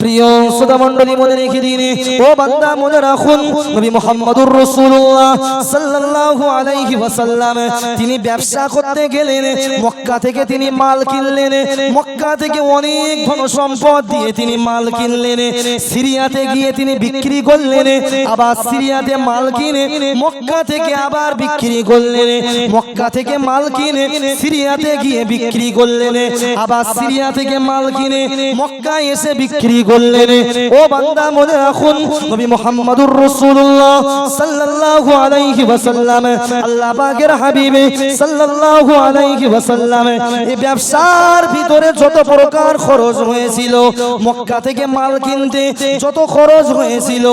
প্রিয় শ্রোতা মণ্ডলী মনে রেখে দিন, ও বান্দা মনে রাখুন, নবী মুহাম্মদুর রাসূলুল্লাহ সাল্লাল্লাহু আলাইহি ওয়াসাল্লাম, তিনি ব্যবসা করতে গেলেন, মক্কা থেকে তিনি মাল কিনলেন, মক্কা থেকে অনেক ধন সম্পদ দিয়ে তিনি মাল কিনলেন, সিরিয়াতে গিয়ে তিনি বিক্রি করলেন, আবার সিরিয়াতে মাল কিনে মক্কা থেকে আবার বিক্রি করলেন, মক্কা থেকে মাল কিনে সিরিয়াতে গিয়ে বিক্রি করলেন, আবার সিরিয়া থেকে মাল কিনে মক্কায় এসে বিক্রি করলেন ও বান্দা, মনে রাখুন, নবী মুহাম্মদুর রাসূলুল্লাহ সাল্লাল্লাহু আলাইহি ওয়াসাল্লাম, আল্লাহ পাকের হাবিব সাল্লাল্লাহু আলাইহি ওয়াসাল্লাম, এই ব্যবসার ভিতরে যত প্রকার খরচ হয়েছিল, মক্কা থেকে মাল কিনতে যত খরচ হয়েছিল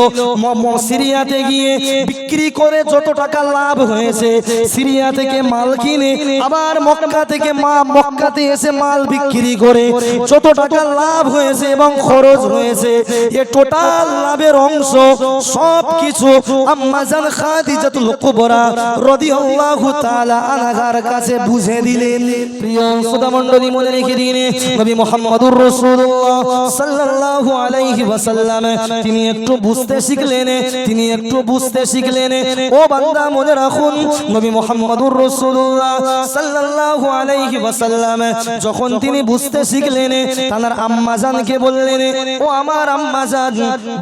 সিরিয়াতে গিয়ে বিক্রি করে যত টাকা লাভ হয়েছে, সিরিয়া থেকে মাল কিনে আবার মক্কা থেকে মা, মক্কাতে এসে মাল বিক্রি করে যত টাকা লাভ হয়েছে এবং খরচ হয়েছে এ টোটাল লাভের অংশ সব কিছু আম্মাজান খাদিজাতুল কুবরা রাদিয়াল্লাহু তাআলা আনহার কাছে বুঝে দিলেন। প্রিয় শ্রোতা মণ্ডলী মনে রেখে দিন, নবী মুহাম্মদুর রাসূলুল্লাহ সাল্লাল্লাহু আলাইহি ওয়াসাল্লাম, তিনি একটু বুঝতে শিখলেন, তিনি একটু বুঝতে শিখলেন। ও বান্দা, মনে রাখুন, নবী মুহাম্মদুর রাসূলুল্লাহ সাল্লাল্লাহু আলাইহি ওয়াসাল্লাম, যখন তিনি বুঝতে শিখলেন তার আম্মাজানকে বললেন ও আমার আম্মাজান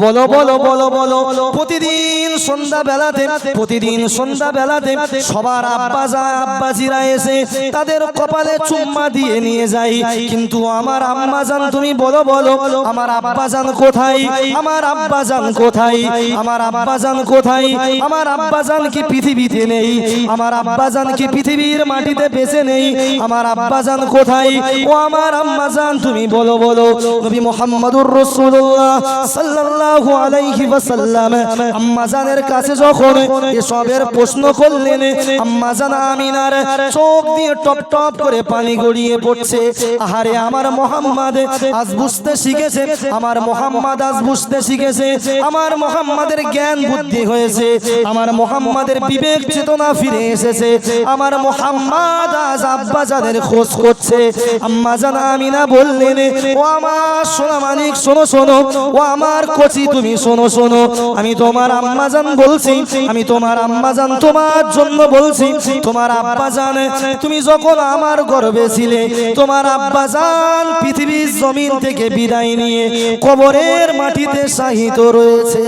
বলো বলো বলো বলো, প্রতিদিন সন্ধ্যা বেলাতে প্রতিদিন সন্ধ্যা বেলাতে সবার আব্বাজা আব্বাজিরা এসে তাদের কপালে চুম্মা দিয়ে নিয়ে যায়। কিন্তু আমার আম্মাজান তুমি বলো বলো, আমার আব্বাজান কোথায়? আমার আব্বাজান কোথায়? আমার আব্বাজান কোথায়? আমার আব্বাজান কি পৃথিবীতে নেই? আমার আব্বাজান কি পৃথিবীর মাটিতে বেঁচে নেই? আমার আব্বাজান কোথায়? ও আমার আম্মাজান তুমি বলো বলো, নবী মুহাম্মদুর রাসূলুল্লাহ সাল্লাল্লাহু আলাইহি ওয়াসাল্লাম আম্মাজানের কাছে যখন এসবের প্রশ্ন করলেন, আম্মাজান আমিনার চোখ দিয়ে টপ টপ করে পানি গড়িয়ে পড়ছে। আহারে, আমার মোহাম্মদ আজ বুঝতে শিখেছে, আমার মোহাম্মদ আজ বুঝতে শিখেছে, আমার মোহাম্মদের জ্ঞান বুদ্ধি হয়েছে, আমার মোহাম্মদের বিবেক চেতনা ফিরে এসেছে, আমার মোহাম্মদ আজ আব্বাজানের খোঁজ করছে। আম্মাজান আমিনা বললেন, ও আমার সোনা মানিক শোনো শোনো। ও আমার কচি, তুমি শোনো শোনো। আমি তোমার আম্মাজান বলছি, আমি তোমার আম্মাজান তোমার জন্য বলছি। তোমার আব্বাজান, তুমি যখন আমার গর্বে ছিলে, তোমার আব্বাজান পৃথিবীর জমিন থেকে বিদায় নিয়ে কবরের মাটিতে সাহিত রয়েছে।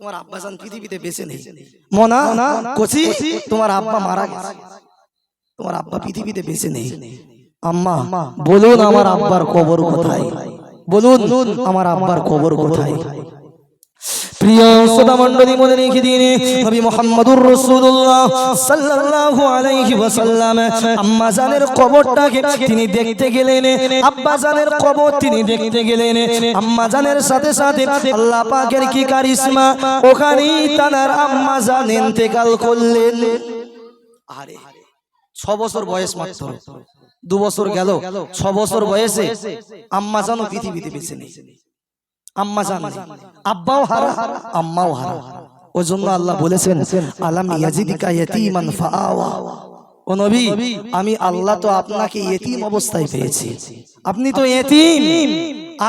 তোমার আব্বাজান পৃথিবীতে বেঁচে নেই। মনা, কচি, তোমার আব্বা মারা গেছে। তোমার আব্বা পৃথিবীতে বেঁচে নেই। আম্মা, বলুন আমার আব্বার কবর কোথায়? বলুন আমার আব্বার কবর কোথায়? প্রিয় শ্রোতা মণ্ডলী মনে রেখে দিন নবী মুহাম্মদুর রাসূলুল্লাহ সাল্লাল্লাহু আলাইহি ওয়াসাল্লাম আম্মা জানের কবরটাকে তিনি দেখতে গেলেন আব্বা জানের কবর তিনি দেখতে গেলেন আম্মা জানের সাথে সাথে আল্লাহ পাকের কি কারিশমা ওখানেই তার আম্মা জান ইন্তেকাল করলেন। আরে ছ বছর বয়স মাত্র। দু বছর গেল ছ বছর বয়সে আম্মা জানও পৃথিবীতে বেঁচে নেই। আম্মা জান আব্বাও হারা আম্মাও হারা ওই জন্য আল্লাহ বলেছেন আলাম ইয়াজিদিকা ইয়াতীমান ফাআওয়া। ও নবী আমি আল্লাহ তো আপনাকে এতিম অবস্থায় পেয়েছি। আপনি তো এতিম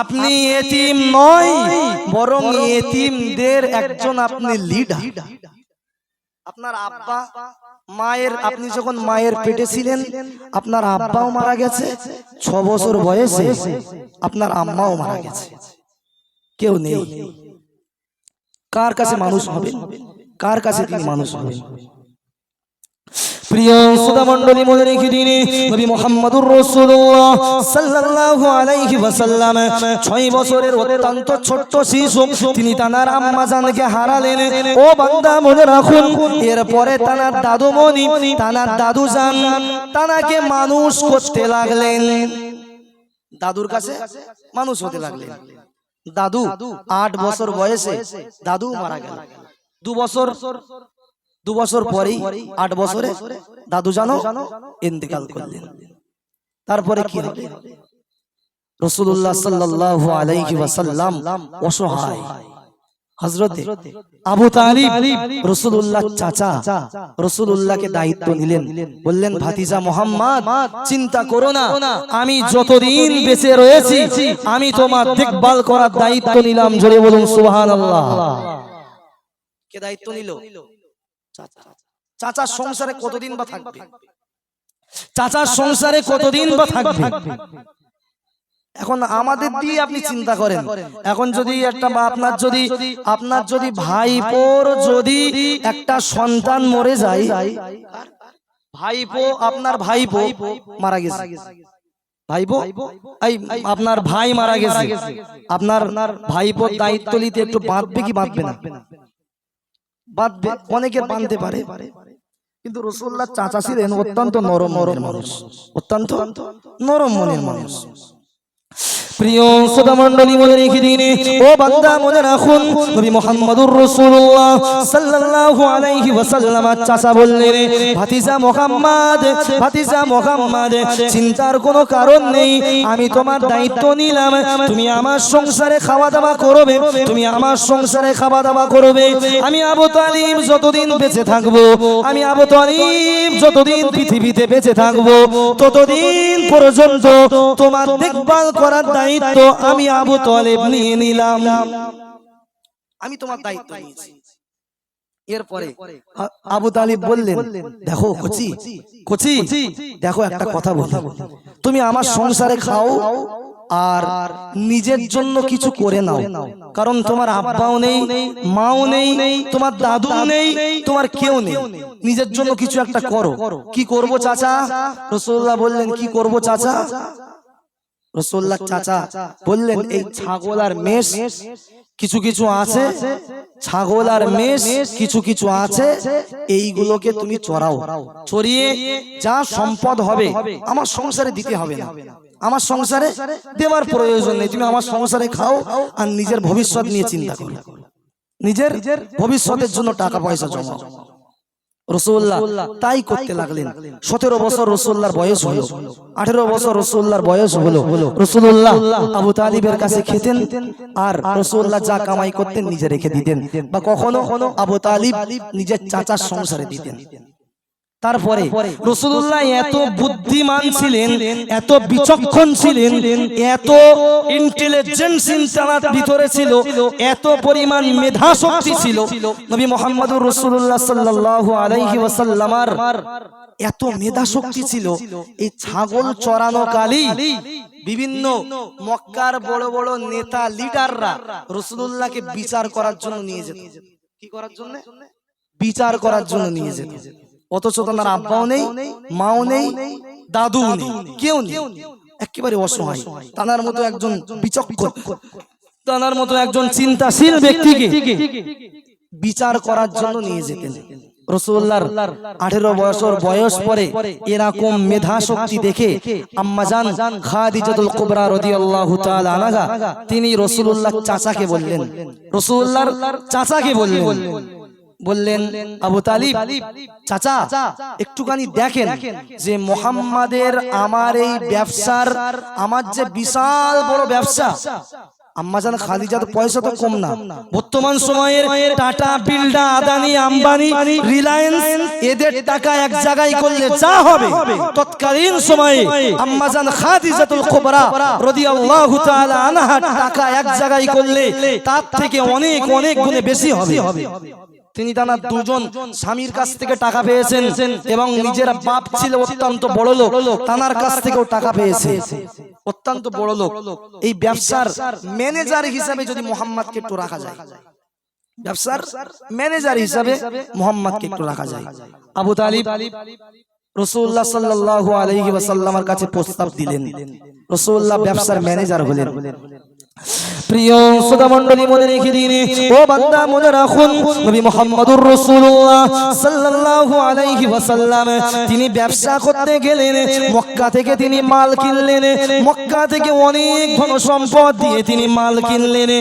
আপনি এতিম নয় বরং এতিমদের একজন আপনি লিডার। আপনার আব্বা মায়ের আপনি যখন মায়ের পেটে ছিলেন আপনার আব্বাও মারা গেছে ছ বছর বয়সে আপনার আম্মাও মারা গেছে। কেউ নেই। কার কাছে মানুষ হবে কার কাছে তিনি মানুষ হবে প্রিয় সুদা মনে রেখে নবী মুহাম্মদুর রাসূলুল্লাহ সাল্লাল্লাহু আলাইহি ওয়াসাল্লাম 6 বছরের অত্যন্ত শিশু, তিনি তানার আম্মা জানকে হারালেন। ও বান্দা মনে রাখুন তানার দাদু মনি তানার দাদু জান, তানাকে মানুষ করতে লাগলেন। দাদুর কাছে মানুষ হতে লাগলেন। দাদু আট বছর বয়সে দাদু মারা গেল। দু বছর দু বছর পরেই আট বছরে দাদু জানো ইন্তেকাল করলেন। তারপরে কি হবে? রসুল্লাহ সাল্লাল্লাহু আলাইহি ওয়াসাল্লাম অসহায়। হজরতে আবু তালিব রসুল্লাহ চাচা রসুল্লাহকে দায়িত্ব নিলেন। বললেন ভাতিজা মোহাম্মদ চিন্তা করো না। আমি যতদিন বেঁচে রয়েছি আমি তোমার দেখভাল করার দায়িত্ব নিলাম। জোরে বলুন সুবহান আল্লাহ কে দায়িত্ব নিল? চাচার সংসারে কতদিন বা থাকবে? চাচার সংসারে কতদিন বা থাকবে? এখন আমাদের দিয়ে আপনি চিন্তা করেন। এখন যদি একটা বা আপনার যদি আপনার যদি ভাইপোর যদি একটা সন্তান মরে যায় ভাইপো আপনার ভাইপো মারা গেছে। ভাইপো? আপনার ভাই মারা গেছে। আপনার ভাইপোর দায়িত্ব নিতে একটু বাঁধবে কি বাঁধবে না। বাঁধবে অনেকে বাঁধতে পারে। কিন্তু রসুল্লাহ চাচা ছিলেন অত্যন্ত নরম নরম মানুষ অত্যন্ত নরম মনের মানুষ। চিন্তার কোনো কারণ নেই, আমি তোমার দায়িত্ব নিলাম, তুমি আমার সংসারে খাওয়া দাওয়া করবে, তুমি আমার সংসারে খাওয়া দাওয়া করবে, আমি আবু তালিব যতদিন বেঁচে থাকব, আমি আবু তালিব যতদিন পৃথিবীতে বেঁচে থাকব, ততদিন পর্যন্ত তোমার দেখভাল করার দায়িত্ব আমি আবু তালেব নিয়ে নিলাম। আমি তোমার দায়িত্ব নিয়েছি। এরপরে আবু তালিব বললেন দেখো কচি কচি দেখো একটা কথা বলি। তুমি আমার সংসারে খাও আর নিজের জন্য কিছু করে নাও। কারণ তোমার আব্বাও নেই মাও নেই তোমার দাদু নেই তোমার কেউ নেই। নিজের জন্য কিছু একটা করো। কি করব চাচা? রসুল্লাহ বললেন কি করব চাচা? রসোল্লাহ চাচা বললেন এই ছাগল আর মেষ কিছু কিছু আছে ছাগল আর মেষ কিছু কিছু আছে এইগুলোকে তুমি চড়াও চড়িয়ে যা সম্পদ হবে আমার সংসারে দিতে হবে না আমার সংসারে দেওয়ার প্রয়োজন নেই তুমি আমার সংসারে খাও আর নিজের ভবিষ্যৎ নিয়ে চিন্তা করো নিজের ভবিষ্যতের জন্য টাকা পয়সা জমাও রসুল্লাহ তাই করতে লাগলেন। সতেরো বছর রসুল্লাহর বয়স হলো। আঠেরো বছর রসুল্লাহর বয়স হলো। রসুল্লাহ আবু তালিবের কাছে খেতেন আর রসুল্লাহ যা কামাই করতেন নিজে রেখে দিতেন। বা কখনো আবু তালিব নিজের চাচার সংসারে দিতেন। তারপরে রসুল্লাহ এত বুদ্ধিমান ছিলেন এত বিচক্ষণ ছিলেন এত ইন্টেলিজেন্স তার ভিতরে ছিল এত পরিমাণ মেধা শক্তি ছিল। নবী মোহাম্মদুর রসুল্লাহ সাল্লাল্লাহু আলাইহি ওয়াসাল্লামার এত মেধা শক্তি ছিল এই ছাগল চড়ানো কালী বিভিন্ন মক্কার বড় বড় নেতা লিডাররা রসুল্লাহকে বিচার করার জন্য নিয়ে যেত। কি করার জন্য? বিচার করার জন্য নিয়ে যেত। অথচ তোমার আব্বাও নেই মাও নেই দাদু নেই কেউ নেই। একেবারে অসহায়। তানার মতো একজন বিচক্ষণ। তানার মতো একজন চিন্তাশীল ব্যক্তিকে বিচার করার জন্য নিয়ে যেতেন। রসুল্লাহর আঠেরো বছর বয়স পরে এরকম মেধা শক্তি দেখে আম্মাজান খাদিজাতুল কুবরা রাদিয়াল্লাহু তাআলা আনহা তিনি রসুলুল্লাহ চাচাকে বললেন। রসুল্লাহর চাচাকে বললেন। বললেন আবু তালিব চাচা একটুখানি দেখেন যে মোহাম্মদের আমার এই ব্যবসার আমার যে বিশাল বড় ব্যবসা আম্মাজান খাদিজা তো পয়সা তো কম না। বর্তমান সময়ের টাটা বিল্ডা আদানি আম্বানি রিলায়েন্স এদের টাকা এক জায়গায় করলে যা হবে। তৎকালীন সময়ে আম্মাজান খাদিজাতুল কুবরা রাদিয়াল্লাহু তাআলা আনহা টাকা এক জায়গায় করলে তার থেকে অনেক অনেক গুণে বেশি হবে। তিনি তার দুজন স্বামীর কাছ থেকে টাকা পেয়েছেন এবং নিজের বাপ ছিল অত্যন্ত বড় লোক তানার কাছ থেকেও টাকা পেয়েছে। অত্যন্ত বড় লোক এই ব্যবসার ম্যানেজার হিসাবে যদি মোহাম্মদকে একটু রাখা যায়। ব্যবসার ম্যানেজার হিসাবে মোহাম্মদকে একটু রাখা যায়। আবু তালিব রসুল্লাহ সাল্লাল্লাহু আলাইহি ওয়াসাল্লামের কাছে প্রস্তাব দিলেন। রসুল্লাহ ব্যবসার ম্যানেজার হলেন। প্রিয় শ্রোতা মণ্ডলী মনে রেখে দিন। ও বান্দা, মনে রাখুন, নবী মুহাম্মদুর রাসূলুল্লাহ সাল্লাল্লাহু আলাইহি ওয়াসাল্লাম, তিনি ব্যবসা করতে গেলেন, মক্কা থেকে তিনি মাল কিনলেন, মক্কা থেকে অনেক ধন সম্পদ দিয়ে তিনি মাল কিনলেন,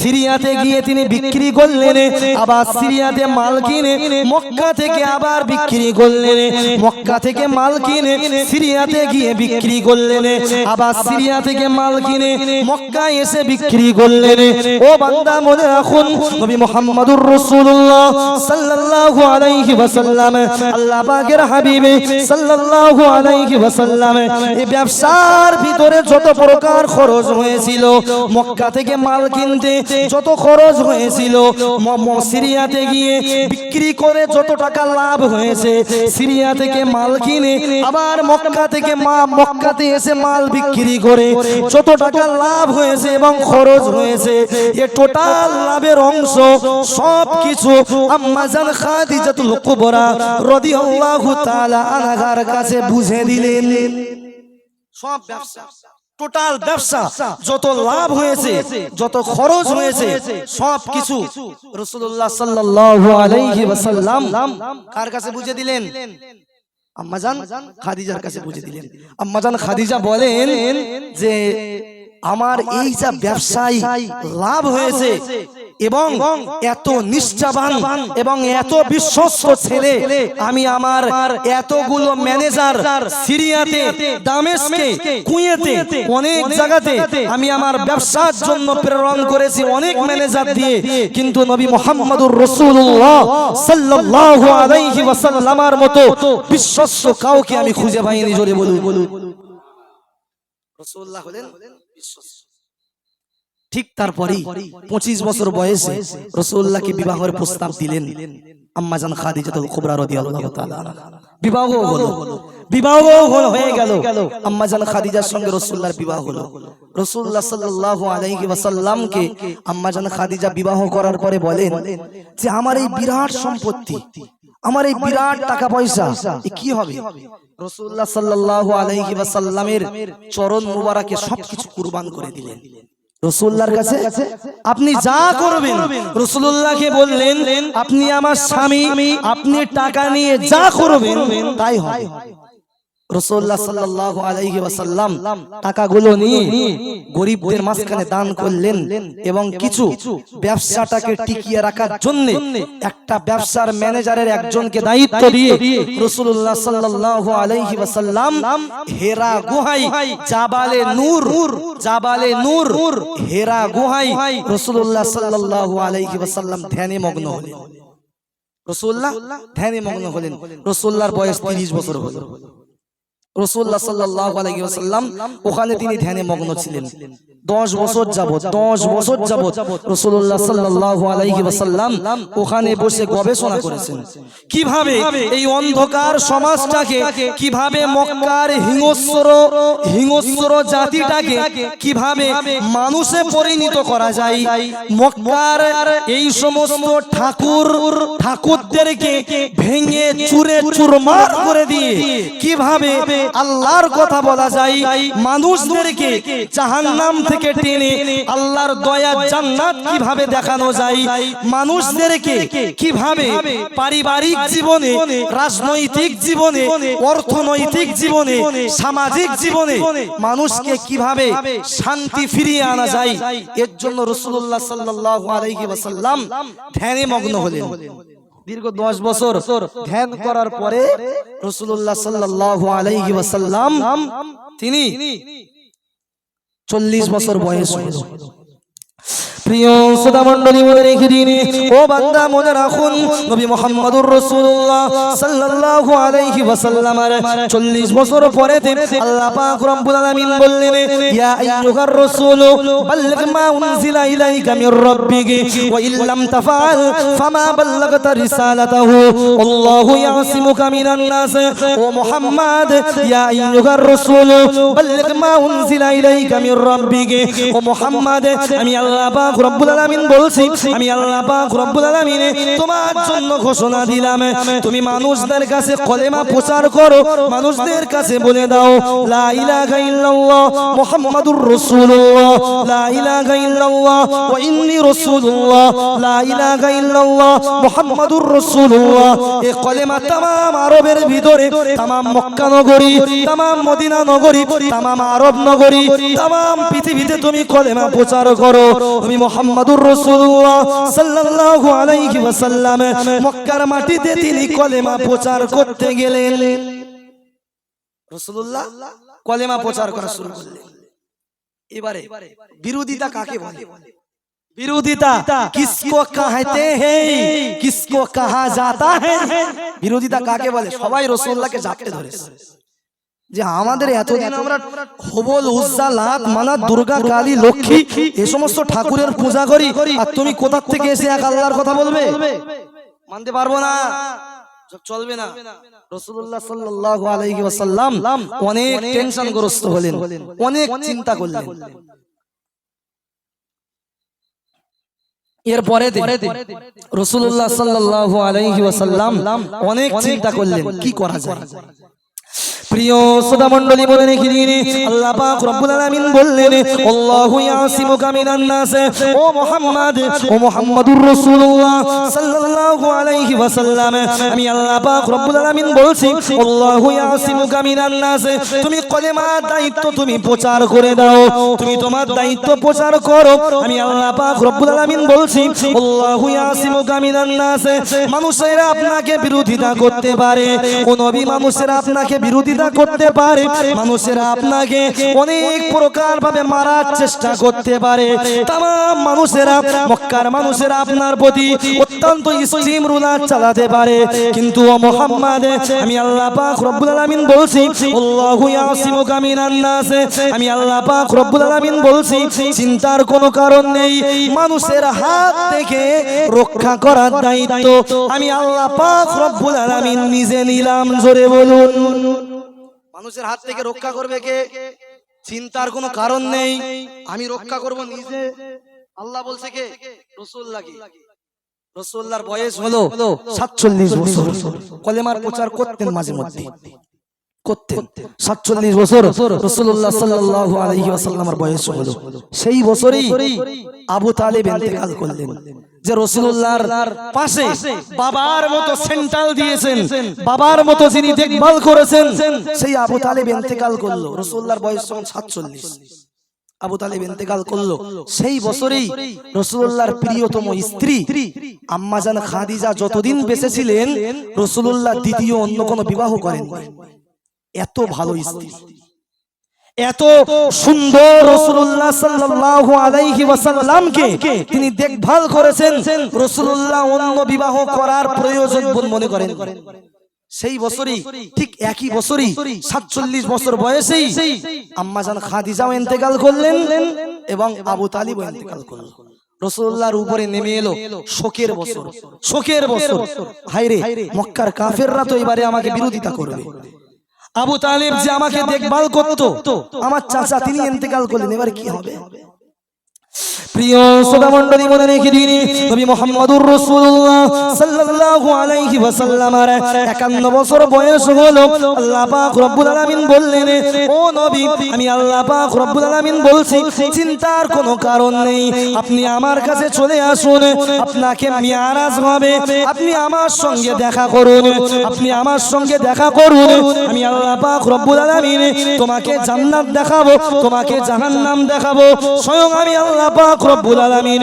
সিরিয়াতে গিয়ে তিনি বিক্রি করলেন, আবার সিরিয়াতে মাল কিনে মক্কা থেকে আবার বিক্রি করলেন, মক্কা থেকে মাল কিনে সিরিয়াতে গিয়ে বিক্রি করলেন, আবার সিরিয়া থেকে মাল কিনে মক্কায় এসে বিক্রি করলেন, ও বান্দা, মনে রাখুন, নবী মুহাম্মদুর রাসূলুল্লাহ সাল্লাল্লাহু আলাইহি ওয়াসাল্লাম, আল্লাহ পাকের হাবিবে সাল্লাল্লাহু আলাইহি ওয়াসাল্লাম, এই ব্যবসার ভিতরে যত প্রকার খরচ হয়েছিল, মক্কা থেকে মাল কিনতে যত খরচ হয়েছিল সিরিয়াতে গিয়ে বিক্রি করে যত টাকা লাভ হয়েছে, সিরিয়া থেকে মাল কিনে আবার মক্কা থেকে মা, মক্কাতে এসে মাল বিক্রি করে যত টাকা লাভ হয়েছে এবং খরচ হয়েছে এ টোটাল লাভের অংশ সব কিছু আম্মাজান খাদিজাতুল কুবরা রাদিয়াল্লাহু তাআলা আনহার কাছে বুঝে দিলেন। সব ব্যবসা টোটাল ব্যবসা, যত লাভ হয়েছে, যত খরচ হয়েছে সব কিছু রাসূলুল্লাহ সাল্লাল্লাহু আলাইহি ওয়াসাল্লাম কার কাছে বুঝে দিলেন? আম্মাজান খাদিজার কাছে বুঝে দিলেন। আম্মাজান খাদিজা বলেন যে আমার এই যা ব্যবসায় লাভ হয়েছে এবং এত নিষ্ঠাবান এবং এত বিশ্বস্ত ছেলে আমি আমার এতগুলো ম্যানেজার সিরিয়াতে দামেস্কে কুয়েতে অনেক জায়গাতে আমি আমার ব্যবসার জন্য প্রেরণ করেছি অনেক ম্যানেজার দিয়ে। কিন্তু নবী মোহাম্মদুর রসুল্লাহ সাল্লাল্লাহু আলাইহি ওয়াসাল্লামার মতো বিশ্বস্ত কাউকে আমি খুঁজে পাইনি জোরে বলুন। বলুন। রসুল্লাহ হলেন ঠিক তারপরেই পঁচিশ বছর বয়সে রসুল্লাহকে বিবাহের প্রস্তাব দিলেন আম্মাজান খাদিজাতুল কুবরা রাদিয়াল্লাহু তাআলা বিবাহ হলো। বিবাহ হয়ে গেল। আম্মাজান খাদিজার সঙ্গে রসুল্লাহর বিবাহ হলো। রসুল্লাহ সাল্লাল্লাহু আলাইহি ওয়াসাল্লামকে আম্মাজান খাদিজা বিবাহ করার পরে বলেন যে আমার এই বিরাট সম্পত্তি আমার এই বিরাট টাকা পয়সা কি হবে? রসুল্লাহ সাল্লাহ আলহি ওয়াসাল্লামের চরণ মুবারাকে সবকিছু কুরবান করে দিলেন। রসুল্লাহর কাছে আপনি যা করবেন রসুল্লাহকে বললেন আপনি আমার স্বামী আপনি টাকা নিয়ে যা করবেন তাই হবে। রসুল্লাহ সাল্লাল্লাহু আলাইহি ওয়াসাল্লাম টাকাগুলো নিয়ে গরিবদের মাঝখানে দান করলেন এবং কিছু ব্যবসাটাকে টিকিয়ে রাখার জন্য একটা ব্যবসার ম্যানেজারের একজনকে দায়িত্ব দিয়ে রসুল্লাহ সাল্লাল্লাহু আলাইহি ওয়াসাল্লাম হেরা গুহাই জাবালে নূর জাবালে নূর, হেরা গুহাই রসুল্লাহ সাল্লাল্লাহু আলাইহি ওয়াসাল্লাম ধ্যানে মগ্ন হলেন। রসুল্লাহ ধ্যানে মগ্ন হলেন। রসুল্লাহর বয়স তিরিশ বছর হলো। রসুল্লাহ সাল্লাহ আলাইহি ওয়াসাল্লাম ওখানে তিনি ধ্যানে মগ্ন ছিলেন। দশ বছর যাবত দশ বছর যাবত রসুল্লাহ সাল্লাহ আলাইহি ওয়াসাল্লাম ওখানে বসে গবেষণা করেছেন। কীভাবে এই অন্ধকার সমাজটাকে, কীভাবে মক্কার হিংস্র হিংস্র জাতিটাকে, কীভাবে মানুষে পরিণত করা যায়, মক্কার এই সমস্ত ঠাকুর, ঠাকুরদেরকে ভেঙে, চুরে, চুরমার করে দিয়ে কীভাবে আল্লাহর কথা বলা যায়, মানুষদেরকে জাহান্নাম থেকে টেনে আল্লাহর দয়া জান্নাত কীভাবে দেখানো যায়, মানুষদেরকে কীভাবে পারিবারিক জীবনে, রাজনৈতিক জীবনে, অর্থনৈতিক জীবনে, সামাজিক জীবনে মানুষকে কীভাবে শান্তি ফিরিয়ে আনা যায়, এর জন্য রসুল্লাহ সাল্লাহ আলাইহি ওয়াসাল্লাম ধ্যানে মগ্ন হলেন। দীর্ঘ দশ বছর ধ্যান করার পরে রসুল্লাহ সাল্লাহ আলাইহি ওয়াসাল্লাম তিনি চল্লিশ বছর বয়স হলো। প্রিয় শ্রোতা মণ্ডলী মনে রেখে দিন। ও বান্দা রাখুন, নবী মুহাম্মদুর রাসূলুল্লাহ সাল্লাল্লাহু আলাইহি ওয়াসাল্লামের 40 বছর পরে আল্লাহ আমি আল্লাহ রব্বুল আলামিন বলছি আমি আল্লাহ পাক রব্বুল আলামিন তোমার জন্য ঘোষণা দিলাম তুমি মানুষদের কাছে কলেমা প্রচার করো মানুষদের কাছে বলে দাও লা ইলাহা ইল্লাল্লাহ মুহাম্মাদুর রাসূলুল্লাহ লা ইলাহা ইল্লাল্লাহ ওয়া ইন্নী রাসূলুল্লাহ লা ইলাহা ইল্লাল্লাহ মুহাম্মাদুর রাসূলুল্লাহ এই কলেমা तमाम আরবের ভিতরে तमाम মক্কা নগরী तमाम মদিনা নগরী तमाम আরব নগরী तमाम পৃথিবীতে তুমি কলেমা প্রচার করো তুমি মোহাম্মদুর রাসূলুল্লাহ সাল্লাল্লাহু আলাইহি ওয়াসাল্লাম মক্কার মাটিতে তিনি কলেমা প্রচার করতে গেলেন রাসূলুল্লাহ কলেমা প্রচার করা শুরু করলেন এবারে বিরোধিতা কাকে বলে বিরোধিতা কিসকো কাহতে हैं কিসকো कहा जाता है বিরোধিতা কাকে বলে সবাই রাসূলুল্লাহকে জাপটে ধরেছে যে আমাদের এতদিন আমরা হবল উজ্জা লাত মানাত দুর্গা কালী লক্ষ্মী এ সমস্ত ঠাকুরের পূজা করি। আর তুমি কোথা থেকে এসে এক আল্লাহর কথা বলবে? মানতে পারব না। চলবে না। রাসূলুল্লাহ সাল্লাল্লাহু আলাইহি ওয়াসাল্লাম অনেক টেনশনগ্রস্ত হলেন। অনেক চিন্তা করলেন। এরপরে রসুল্লাহ ওয়াসাল্লাম অনেক চিন্তা করলেন। কি করা যায়? প্রিয় শ্রোতা মণ্ডলী বলে রেখে আল্লাহ পাক রব্বুল আলামিন বললেন, আল্লাহু ইয়াসিমুকা মিনান নাস। ও মুহাম্মদ, ও মুহাম্মাদুর রাসূলুল্লাহ সাল্লাল্লাহু আলাইহি ওয়াসাল্লাম, আমি আল্লাহ পাক রব্বুল আলামিন বলছি, আল্লাহু ইয়াসিমুকা মিনান নাস। তুমি দায়িত্ব তুমি প্রচার করে দাও, তুমি তোমার দায়িত্ব প্রচার করো। আমি আল্লাহ পাক রব্বুল আলামিন বলছি, আল্লাহু ইয়াসিমুকা মিনান নাস। মানুষেরা আপনাকে বিরোধিতা করতে পারে। ও নবী মানুষেরা আপনাকে বিরোধিতা করতে পারে। মানুষেরা আপনাকে অনেক প্রকার ভাবে মারার চেষ্টা করতে পারে। তাম মানুষেরা, মক্কার মানুষেরা আপনার প্রতি অত্যন্ত স্টিম রুলার চালাতে পারে। কিন্তু ও মোহাম্মদ, আমি আল্লাহ পাক রব্বুল আলামিন বলছি, আল্লাহু ইয়াসিমুকা মিনান নাস আমি আল্লাহ পাক রব্বুল আলামিন বলছি, চিন্তার কোনো কারণ নেই। মানুষের হাত থেকে রক্ষা করার দায়িত্ব আমি আল্লাহ পাক রব্বুল আলামিন নিজে নিলাম। জোরে বলুন। মানুষের হাত থেকে রক্ষা করবে কে? চিন্তার কোনো কারণ নেই। আমি রক্ষা করব নিজে। আল্লাহ বলছে কে? রসুল কি রসুল্লাহর বয়স হলো সাতচল্লিশ বছর। কলেমার প্রচার করতেন মাঝে মধ্যে। করতেন। সাতচল্লিশ বছর রসুল্লাহ সাল্লাহ আলহি আসাল্লামার বয়স হলো। সেই বছরই আবু তালেব ইন্তেকাল করলেন। যে রসুল্লাহর পাশে বাবার মতো সেন্ট্রাল দিয়েছেন। বাবার মতো যিনি দেখভাল করেছেন সেই আবু তালেব ইন্তেকাল করল। রসুল্লাহর বয়স যখন সাতচল্লিশ। আবু তালেব ইন্তেকাল করল। সেই বছরেই রসুল্লাহর প্রিয়তম স্ত্রী আম্মাজান খাদিজা যতদিন বেঁচে ছিলেন রসুল্লাহ দ্বিতীয় অন্য কোনো বিবাহ করেন এত ভালো স্ত্রী। এত সুন্দর রসুল্লাহ সাল্লাল্লাহু আলাইহি ওয়াসাল্লামকে তিনি দেখভাল করেছেন। রসুল্লাহ অন্য বিবাহ করার প্রয়োজন মনে করেন। সেই বছরই ঠিক একই বছরই সাতচল্লিশ বছর বয়সেই আম্মাজান খাদিজাও ইন্তেকাল করলেন এবং আবু তালিব ইন্তেকাল করলেন। রসুল্লাহর উপরে নেমে এলো শোকের বছর। শোকের বছর। হাইরে মক্কার কাফেররা তো এবারে আমাকে বিরোধিতা করবে। আবু তালেব যে আমাকে দেখভাল করতো আমার চাচা তিনি ইন্তেকাল করলেন এবার কি হবে? প্রিয় শ্রোতা মণ্ডলী মনে রেখে দিন, নবী রাসূলুল্লাহ সাল্লাল্লাহু আলাইহি ওয়াসাল্লামের 51 বছর বয়স হলো। আল্লাহ পাক রব্বুল আলামিন বললেন, ও নবী, আমি আল্লাহ পাক রব্বুল আলামিন বলছি, চিন্তার কোনো কারণ নেই। আপনি আমার কাছে চলে আসুন, আপনাকে মিয়ারাজ হবে। আপনি আমার সঙ্গে দেখা করুন, আপনি আমার সঙ্গে দেখা করুন। আমি আল্লাহ পাক রব্বুল আলামিন তোমাকে জান্নাত দেখাবো, তোমাকে জাহান্নাম দেখাবো। স্বয়ং আমি আল্লাহ পাক রব্বুল আলামিন,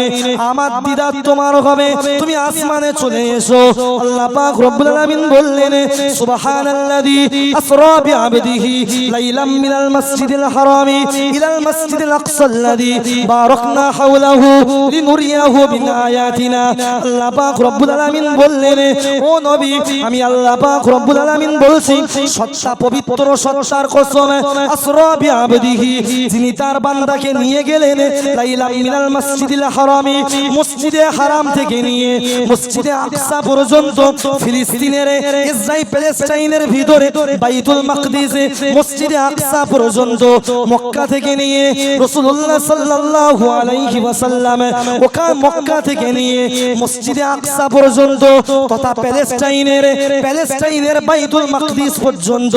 আমার দিদার তোমার হবে। তুমি আসমানে চলে এসো। আল্লাহ পাক রব্বুল আলামিন বললেন, সুবহানাল্লাযী আসরা বিআবদিহি লাইলাম মিনাল মাসজিদিল হারামি ইলাল মাসজিদিল আকসাল্লাযী বারাকনা হাওলাহু লিনুরিয়াহু মিন আয়াতিনা আল্লাহ পাক রব্বুল আলামিন বললেন, ও নবী, আমি আল্লাহ পাক রব্বুল আলামিন বলছি, সত্তা পবিত্র সত্তার কসম, আসরা বিআবদিহি, যিনি তার বান্দাকে নিয়ে গেলেন, লাইলাম মিনাল মসজিদিল হারামি, মসজিদে হারাম থেকে নিয়ে মসজিদে আকসা পর্যন্ত ফিলিস্তিনের ইসরাইল প্যালেস্টাইনের ভিতরে বাইতুল মাকদিসে মসজিদে আকসা পর্যন্ত মক্কা থেকে নিয়ে রাসূলুল্লাহ সাল্লাল্লাহু আলাইহি ওয়াসাল্লাম ওকা মক্কা থেকে নিয়ে মসজিদে আকসা পর্যন্ত তথা প্যালেস্টাইনের প্যালেস্টাইনের বাইতুল মাকদিস পর্যন্ত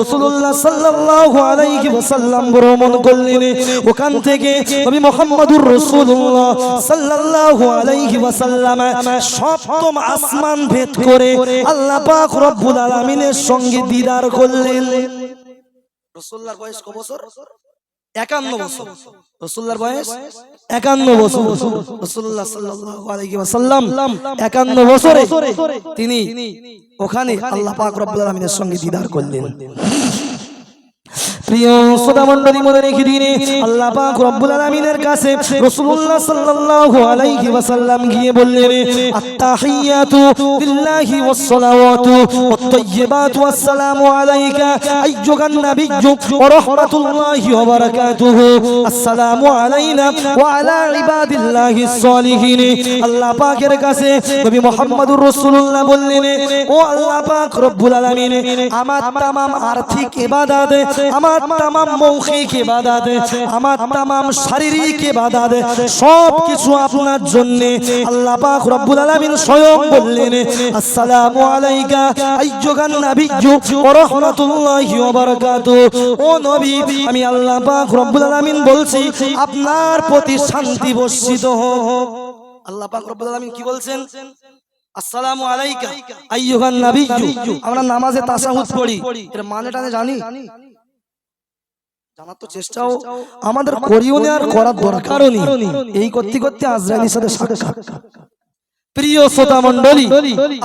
রাসূলুল্লাহ সাল্লাল্লাহু আলাইহি ওয়াসাল্লাম ভ্রমণ করলেন। ওখান থেকে নবী মুহাম্মদুর রাসূলুল্লাহ সাল্লাল্লাহু আলাইহি ওয়াসাল্লাম সপ্তম আসমান ভেদ করে আল্লাহ পাক রব্বুল আলামিনের সঙ্গে দিদার করলেন। রাসূলুল্লাহর বয়স কত বছর? 51 বছর। রাসূলুল্লাহর বয়স? 51 বছর। রাসূলুল্লাহ সাল্লাল্লাহু আলাইহি ওয়াসাল্লাম 51 বছরে তিনি ওখানে আল্লাহ পাক রব্বুল আলামিনের সঙ্গে দিদার করলেন। প্রিয় শ্রোতা মণ্ডলী মনে রেখে দিন আল্লাহ পাক রব্বুল আলামিনের কাছে রাসূলুল্লাহ সাল্লাল্লাহু আলাইহি ওয়াসাল্লাম গিয়ে বললেন, আত্তাহিয়াতু লিল্লাহি ওয়াস সালাওয়াতু ওয়াত তাইয়্যিবাতু ওয়াস সালামু আলাইকা আইয়ুহান নাবিয়্যু ওয়া রাহমাতুল্লাহি ওয়া বারাকাতুহু। আসসালামু আলাইনা ওয়া আলা ইবাদিল্লাহিস সালিহিন আল্লাহ পাকের কাছে নবী মুহাম্মদুর রাসূলুল্লাহ বললেন, ও আল্লাহ পাক রব্বুল আলামিন, আমার তামাম আর্থিক ইবাদত, আমার তামাম মৌখিক ইবাদত, আমার তামাম শারীরিক ইবাদত সব কিছু আপনার জন্য আল্লাহ পাক রব্বুল আলামিন স্বয়ং বললেন, আসসালামু আলাইকা আইয়ুহান নাবিয়্যু ওয়া রাহমাতুল্লাহি ওয়া বারাকাতুহু। ও নবী, আমি আল্লাহ পাক রব্বুল আলামিন বলছি, আপনার প্রতি শান্তি বর্ষিত হোক। আল্লাহ পাক রব্বুল আলামিন কি বলছেন? আসসালামু আলাইকা আইয়ুহান নাবিয়্যু। আমরা নামাজে তাশাহুদ পড়ি। এর মানেটা জানি? জানার তো চেষ্টাও আমাদের করিও না আর করার দরকারও নেই। এই করতে করতে আজরাইলের সাথে সাক্ষাৎ। প্রিয় শ্রোতা মণ্ডলী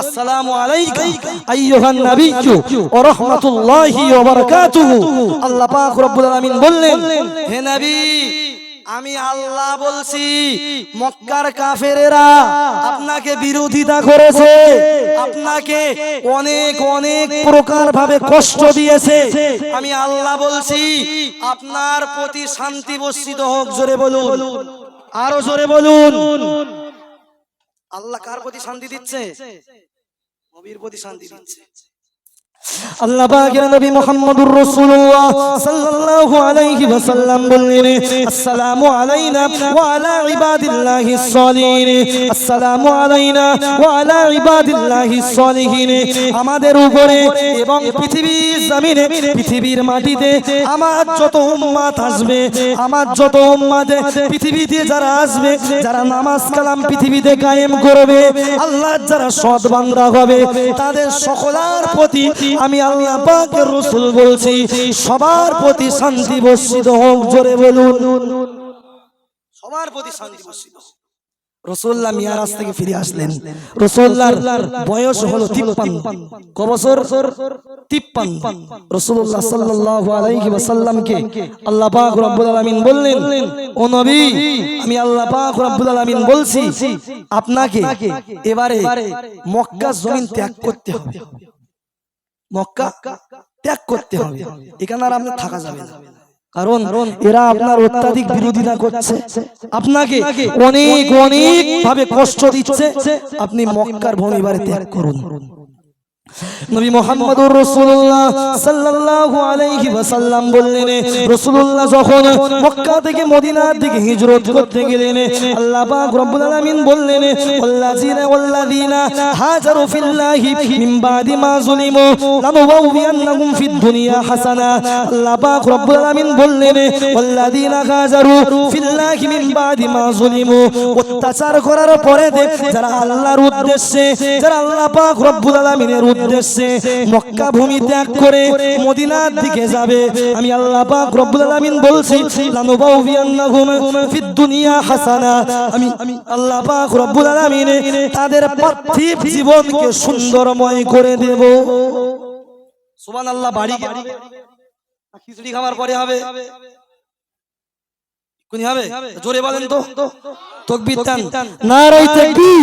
আসসালামু আলাইকুম আইয়ুহান নাবিয়্যু ওয়া রাহমাতুল্লাহি ওয়া বারাকাতুহু। আল্লাহ পাক রব্বুল আলামিন বললেন হে নবী! আমি আল্লাহ বলছি, মক্কার কাফেরেরা আপনাকে বিরোধিতা করেছে, আপনাকে অনেক অনেক প্রকার ভাবে কষ্ট দিয়েছে। আমি আল্লাহ বলছি, আপনার প্রতি শান্তি বর্ষিত হোক, জোরে বলুন। আরও জোরে বলুন। আল্লাহ কার প্রতি শান্তি দিচ্ছে? প্রতি শান্তি দিচ্ছে। আল্লাহ পাকের নবী মুহাম্মদুর রাসূলুল্লাহ সাল্লাল্লাহু আলাইহি ওয়াসাল্লাম বললেন, আসসালামু আলাইনা ওয়া আলা ইবাদিল্লাহিস সালিহিন আসসালামু আলাইনা ওয়া আলা ইবাদিল্লাহিস সালিহিন আমাদের উপরে এবং পৃথিবীর জমিনে, পৃথিবীর মাটিতে আমার যত উম্মাত আসবে, আমার যত উম্মাত পৃথিবীতে যারা আসবে, যারা নামাজ কালাম পৃথিবীতে কায়েম করবে, আল্লাহ যারা সৎ বান্দা হবে, তাদের সকলার প্রতি আমি আল্লাহ পাকের রসুল বলছি সবার প্রতি শান্তি বর্ষিত হোক জোরে বলুন। সবার প্রতি শান্তি বর্ষিত হোক। মিয়ারাজ থেকে ফিরে আসলেন। বয়স হলো তিপ্পান্ন। ক বছর? তিপ্পান্ন। রসুল্লাহ আলাইহি ওয়াসাল্লামকে আল্লাহ পাক রব্বুল আলামিন বললেন ও নবী আমি আল্লাহ পাক রব্বুল আলামিন বলছি আপনাকে এবারে মক্কা জমিন ত্যাগ করতে হবে। মক্কা ত্যাগ করতে হবে। এখানে আর আপনার থাকা যাবে না। কারণ এরা আপনার অত্যাধিক বিরোধিতা করছে। আপনাকে অনেক অনেক ভাবে কষ্ট দিচ্ছে। আপনি মক্কার ভূমি বাড়ি ত্যাগ করুন। নবী মুহাম্মদুর রাসূলুল্লাহ সাল্লাল্লাহু আলাইহি ওয়াসাল্লাম বললেন, রাসূলুল্লাহ, যখন মক্কা থেকে মদিনার দিকে হিজরত করতে গেলেন, আল্লাহ পাক রব্বুল আলামিন বললেন, ওয়াল্লাযিনা ওয়াল্লাযিনা হাজারু ফিল্লাহি মিন বাদি মা যুলিমু লানুবাউবিয়ান্নাহুম ফিদ দুনিয়া হাসানা। আল্লাহ পাক রব্বুল আলামিন বললেন, ওয়াল্লাযিনা হাজারু ফিল্লাহি মিন বাদি মা যুলিমু। অত্যাচার করার পরে যারা আল্লাহর উদ্দেশ্যে, যারা আল্লাহ পাক রব্বুল আলামিনের উদ্দেশ্যে মক্কা ভূমি ত্যাগ করে মদিনার দিকে যাবে। আমি আল্লাহ পাক রব্বুল আলামিন বলছি লানুবাউবিয়ান্নাহুম ফিদ দুনিয়া হাসানা। আমি আল্লাহ পাক রব্বুল আলামিন তাদের পার্থিব জীবনকে সুন্দরময় করে দেব। সুবহানাল্লাহ বাড়ি খিচুড়ি খাওয়ার পরে হবে। কোনি হবে? জোরে বলেন তো। তকবীর টান। নারাই তাকবীর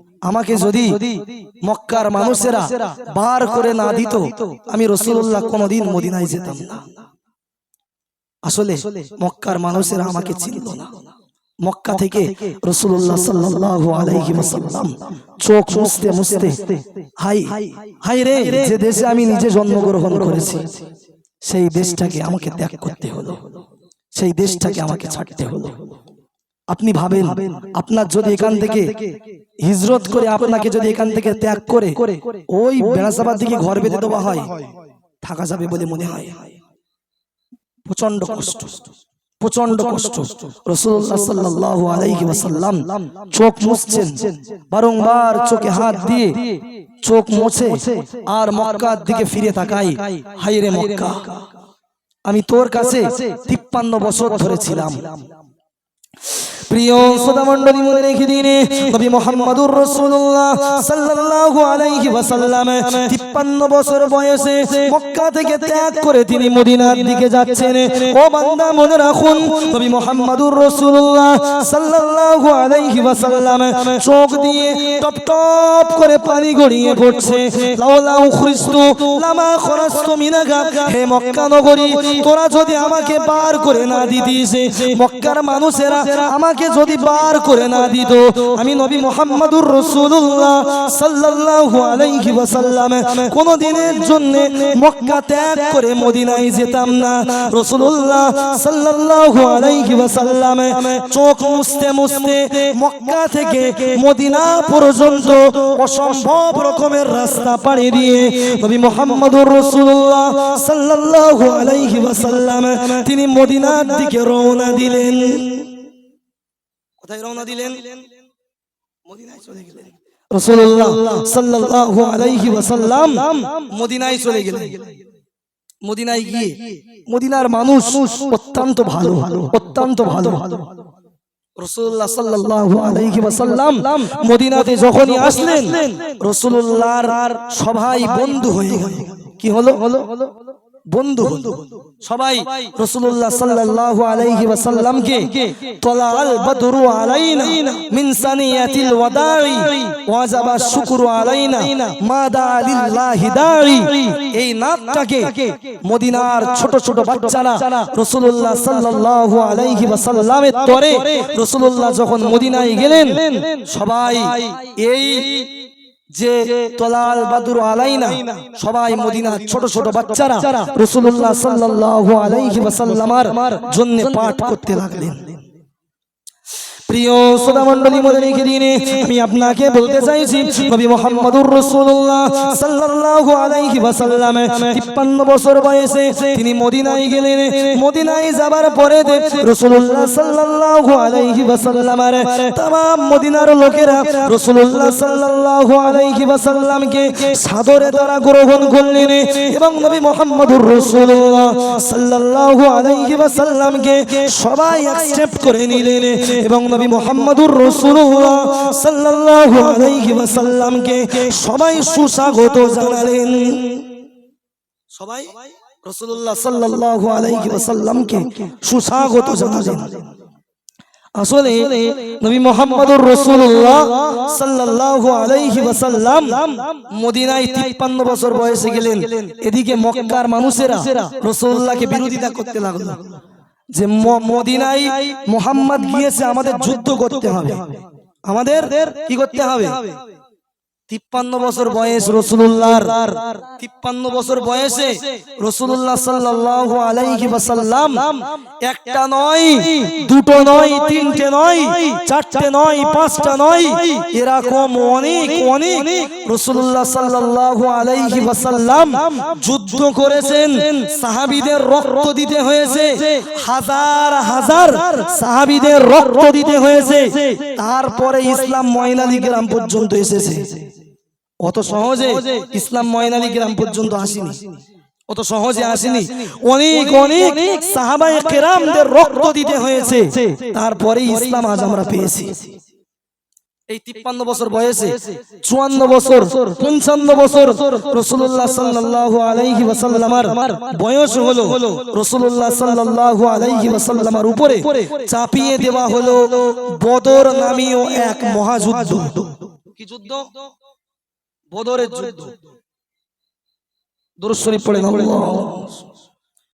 আমাকে যদি মক্কার মানুষেরা বার করে না দিত, আমি রসুল্লাহ কোনোদিন মদিনায় যেতাম না। আসলে মক্কার মানুষেরা আমাকে চিনত না। মক্কা থেকে রসুল্লাহ চোখ মুছতে মুছতে, হাই হাই রে আমি নিজে জন্মগ্রহণ করেছি, সেই দেশটাকে আমাকে ত্যাগ করতে হলো। সেই দেশটাকে আমাকে ছাড়তে হলো। আপনি ভাবেন, আপনার যদি এখান থেকে হিজরত করে আপনাকে যদি এখান থেকে ত্যাগ করে, ওই বেড়াসাবার দিকে ঘর বেঁধে দেওয়া হয়, থাকা যাবে বলে মনে হয়। প্রচণ্ড কষ্ট প্রচণ্ড কষ্ট। রসুল্লাহ চোখ মুছছেন, বারংবার চোখে হাত দিয়ে চোখ মুছে আর মক্কার দিকে ফিরে তাকাই। হাইরে মক্কা, আমি তোর কাছে তিপ্পান্ন বছর ধরেছিলাম প্রিয় শ্রোতা মণ্ডলী মনে রেখে দিনে, নবী মোহাম্মদুর রাসূলুল্লাহ সাল্লাল্লাহু আলাইহি ওয়াসাল্লাম 53 বছর বয়সে মক্কা থেকে ত্যাগ করে তিনি মদিনার দিকে যাচ্ছেন। ও বান্দা, মনে রাখুন, নবী মোহাম্মদুর রাসূলুল্লাহ সাল্লাল্লাহু আলাইহি ওয়াসাল্লাম চোখ দিয়ে টপ টপ করে পানি গড়িয়ে পড়ছে। লাউলা উখরিস্তু লামা খরাস্তু মিনাকা হে মক্কা নগরী, তোরা যদি আমাকে বার করে না দিতিস, মক্কার মানুষেরা আমাকে যদি বার করে না দিত, আমি নবী মোহাম্মদুর রাসূলুল্লাহ সাল্লাল্লাহু আলাইহি ওয়াসাল্লাম কোন দিনের জন্য মক্কা ত্যাগ করে মদিনায় যেতাম না। রসুল্লাহ সাল্লাল্লাহু আলাইহি ওয়াসাল্লাম চোখ মুছতে মুছতে মক্কা থেকে মদিনা পর্যন্ত অসম্ভব রকমের রাস্তা পাড়ি দিয়ে নবী মোহাম্মদুর রসুল্লাহ সাল্লাল্লাহু আলাইহি ওয়াসাল্লাম তিনি মদিনার দিকে রওনা দিলেন। কোথায় রওনা দিলেন। মদিনায় চলে গেলেন। রাসূলুল্লাহ সাল্লাল্লাহু আলাইহি ওয়াসাল্লাম মদিনায় চলে গেলেন। মদিনায় গিয়ে মদিনার মানুষ অত্যন্ত ভালো অত্যন্ত ভালো। রাসূলুল্লাহ সাল্লাল্লাহু আলাইহি ওয়াসাল্লাম মদিনাতে যখনই আসলেন রাসূলুল্লাহর সবাই বন্ধু হয়ে গেল কি হলো? বন্ধু সবাই রসুল্লাহ সাল্লাল্লাহু আলাইহি ওয়াসাল্লামকে তলাল বদরু আলাইনা মিন সানিয়াতিল ওয়াদাই ওয়াজাবা শুকরু আলাইনা মাদা লিল্লাহি দাই। এই নাতটাকে মদিনার ছোট ছোট বাচ্চারা রাসূলুল্লাহ সাল্লাল্লাহু আলাইহি ওয়াসাল্লামের তরে রাসূলুল্লাহ যখন মদিনায় গেলেন সবাই এই যে তলাল বাদুর আলাইনা, সবাই মদিনা ছোট ছোট বাচ্চারা রসুল্লাহ সাল্লাহ আলাইহি ওয়াসাল্লামার জন্য পাঠ করতে লাগলেন। প্রিয় শ্রোতা মণ্ডলী মনে রেখে দিনে আমি আপনাকে বলতে চাইছি নবী মোহাম্মদুর রাসূলুল্লাহ সাল্লাল্লাহু আলাইহি ওয়াসাল্লাম 53 বছর বয়সে তিনি মদিনায় গেলেন মদিনায় যাবার পরে রাসূলুল্লাহ সাল্লাল্লাহু আলাইহি ওয়াসাল্লামের तमाम মদিনার লোকেরা রাসূলুল্লাহ সাল্লাল্লাহু আলাইহি ওয়াসাল্লামকে সাদরে তারা গ্রহণ করলেন এবং নবী মোহাম্মদুর রাসূলুল্লাহ সাল্লাল্লাহু আলাইহি ওয়াসাল্লামকে সবাই অ্যাকসেপ্ট করে নিলেন এবং নবী মোহাম্মদুর রাসূলুল্লাহ সাল্লাল্লাহু আলাইহি ওয়াসাল্লামকে সবাই সুস্বাগত জানালেন। সবাই রাসূলুল্লাহ সাল্লাল্লাহু আলাইহি ওয়াসাল্লামকে সুস্বাগত জানালেন। আসলে নবী মোহাম্মদুর রাসূলুল্লাহ সাল্লাল্লাহু আলাইহি ওয়াসাল্লাম মদিনায় 53 বছর বয়সে গেলেন। এদিকে মক্কার মানুষেরা রাসূলুল্লাহকে বিরোধিতা করতে লাগল। যে মদিনায় মোহাম্মদ গিয়েছে আমাদের যুদ্ধ করতে হবে। আমাদের কি করতে হবে? তিপ্পান্ন বছর বয়স রসুল্লাহর তিপ্পান্ন বছর বয়সে রসুল্লাহ সাল্লাল্লাহু আলাইহি ওয়াসাল্লাম একটা নয়, দুটো নয়, তিনটে নয়, চারটে নয়, পাঁচটা নয়, এরকম অনেক অনেক রসুল্লাহ সাল্লাল্লাহু আলাইহি ওয়াসাল্লাম যুদ্ধ করেছেন, সাহাবিদের রক্ত দিতে হয়েছে, হাজার হাজার সাহাবিদের রক্ত দিতে হয়েছে, তারপরে ইসলাম ময়নালি গ্রাম পর্যন্ত এসেছে। অত সহজে ইসলাম ময়নালি গ্রাম পর্যন্ত আসেনি। অত সহজে আসেনি। অনেক অনেক সাহাবায়ে কেরামদের রক্ত দিতে হয়েছে। তারপরে ইসলাম আজ আমরা পেয়েছি। এই তিপ্পান্ন বছর বয়সে চুয়ান্ন বছর পঞ্চান্ন বছর রসুল্লাহ সাল্লাল্লাহু আলাইহি ওয়াসাল্লামার বয়স হলো রসুল্লাহ সাল্লাল্লাহু আলাইহি ওয়াসাল্লামার উপরে চাপিয়ে দেওয়া হলো বদর নামীয় এক মহাযুদ্ধ। কি যুদ্ধ? বদরের যুদ্ধ। দুরুস্বরী পড়ে না